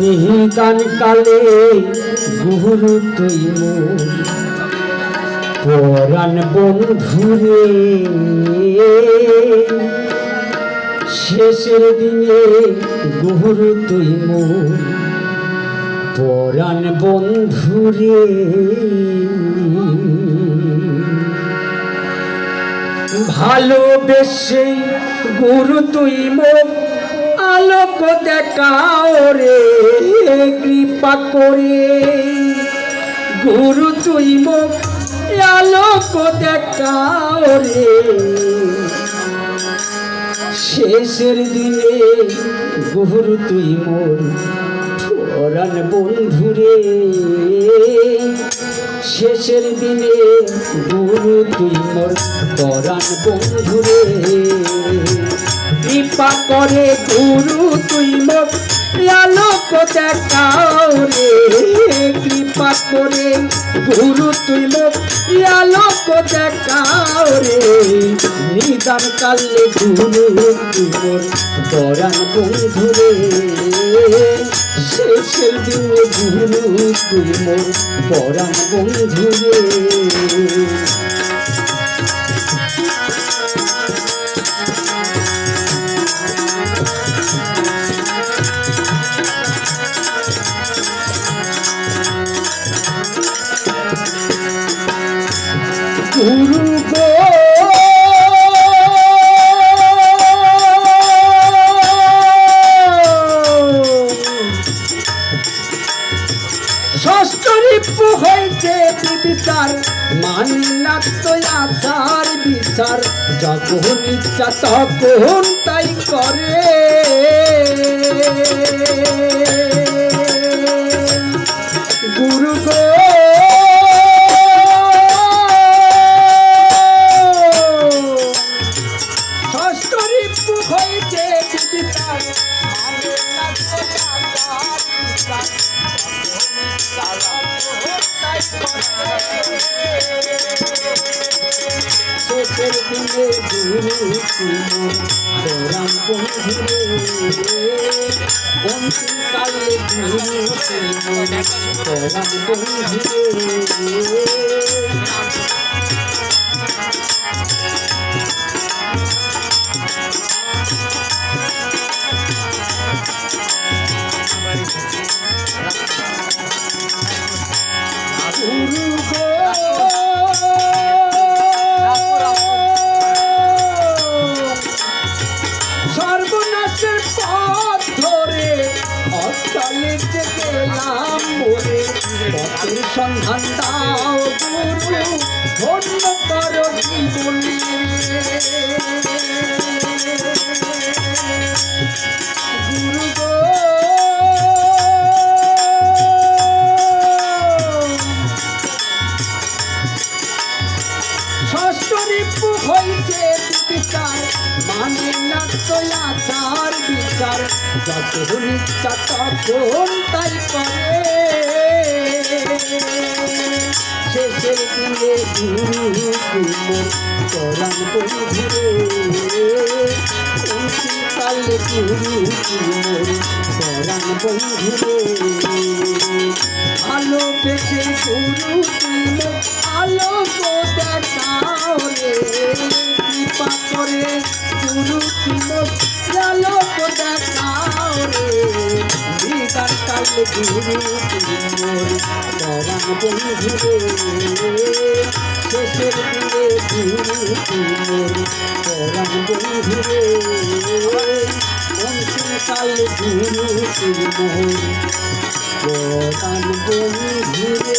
নিহিতান কালে গুরু তুই পরাণ বন্ধুরে, শেষের দিনে গুরু তুই পরাণ বন্ধুরে, ভালোবেসে গুরু তুই মোক আলোক দেখাও রে, কৃপা করে। গুরু তুই আলোক দেখাও রে। শেষের দিনে গুরু তুই মোর পরাণ বন্ধুরে শেষের দিনে গুরু তুই মোর পরাণ বন্ধুরে কৃপা করে গুরু তুই মোর আলোক দেখাও রে, কৃপা করে গুরু তুই মোর আলোক দেখাও রে, নিদান কালে গুরু তুই মোর পরাণ বন্ধুরে শেষের দিনে গুরু তুই মোর পরাণ বন্ধুরে গুরু গো ষষ্ঠ রিপু হয়েছে বিচার মানি না তো আচার বিচার। যখন ইচ্ছা তখন তাই করে। শেষের দিলে তোরাম বন্ধুরে অন্তিম কালে তোরাম বন্ধুরে পথের সন্ধান দাও গুরু, ধন্য করো জীবনে। গুরু গো। ষষ্ঠ রিপু হইছে বিচার মানে না তো বিচার তখন তাই করে। দিনে গুরু কুমোর পরাণ বন্ধুরে কালে কুমোর পরাণ বন্ধুরে কৃপা করে গুরু তুলে রে গুরু তুমোর পরাণ বন্ধুরে শেষের দিনে গুরু তুমোর পরাণ বন্ধুরে অন্তিম কালে গুরু তুমোর পরাণ বন্ধুরে